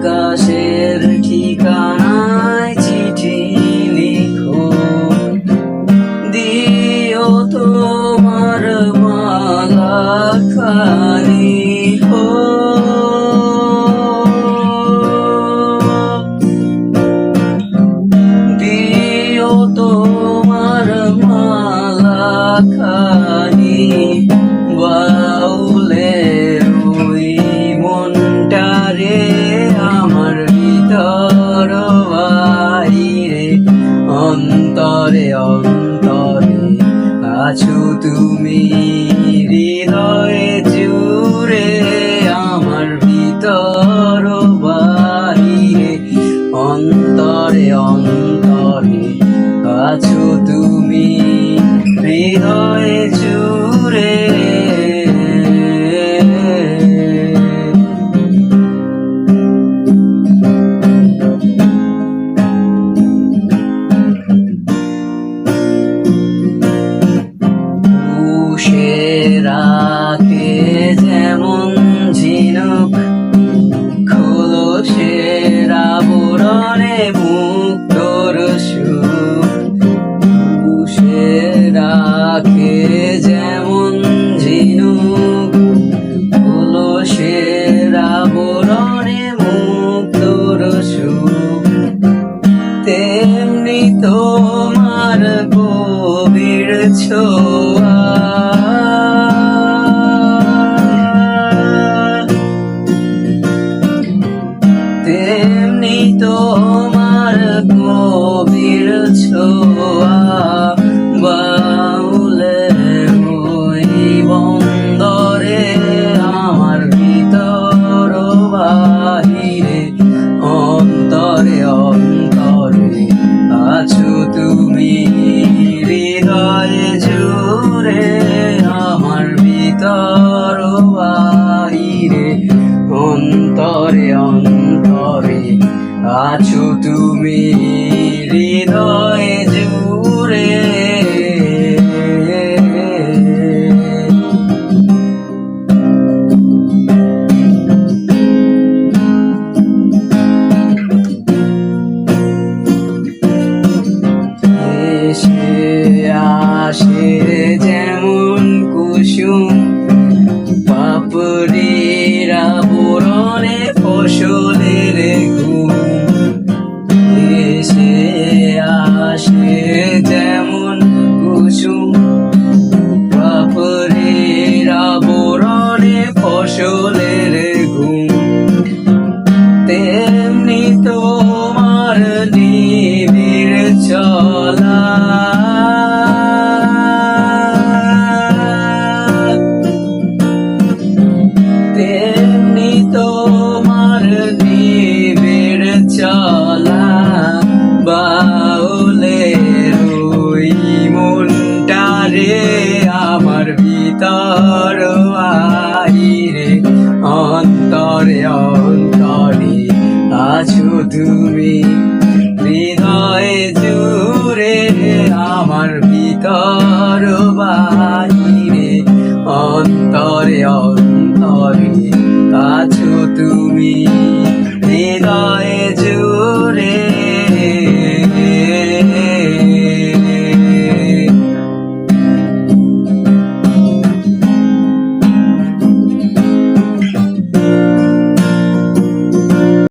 আকাশের ঠিকানায় চিঠি লিখো। দিও তোমার মালা খানি হো দিও তোমার মালা খানি অন্তরে অন্তরে আছো তুমি হৃদয়ে পুষে রাতে যেমন ঝিনুক খোলসের আবরণে মুক্তর সুখ পুষে রাখে যেমন ঝিনুক খোলসের আবরণে মুক্তর সুখ তেমনি তোমার ছোঁয়া তেমনি তোমার গভীর ছোঁয়া বাউলের ওই বন্দরে আমার ভিতর বাহিরে অন্তরে অন্তরে আছো তুমি। ভিতর বাহিরে অন্তরে অন্তরে আছো তুমি হৃদয়ে। আবরণে ফসলের ঘুম এসে আসে যেমন কুসুম পাপড়ির আবরণে ফসলের ঘুম তেমনি তোমার নিবিড় চলা রে আমার ভিতর বাহিরে অন্তরে অন্তরে কাছো তুমি।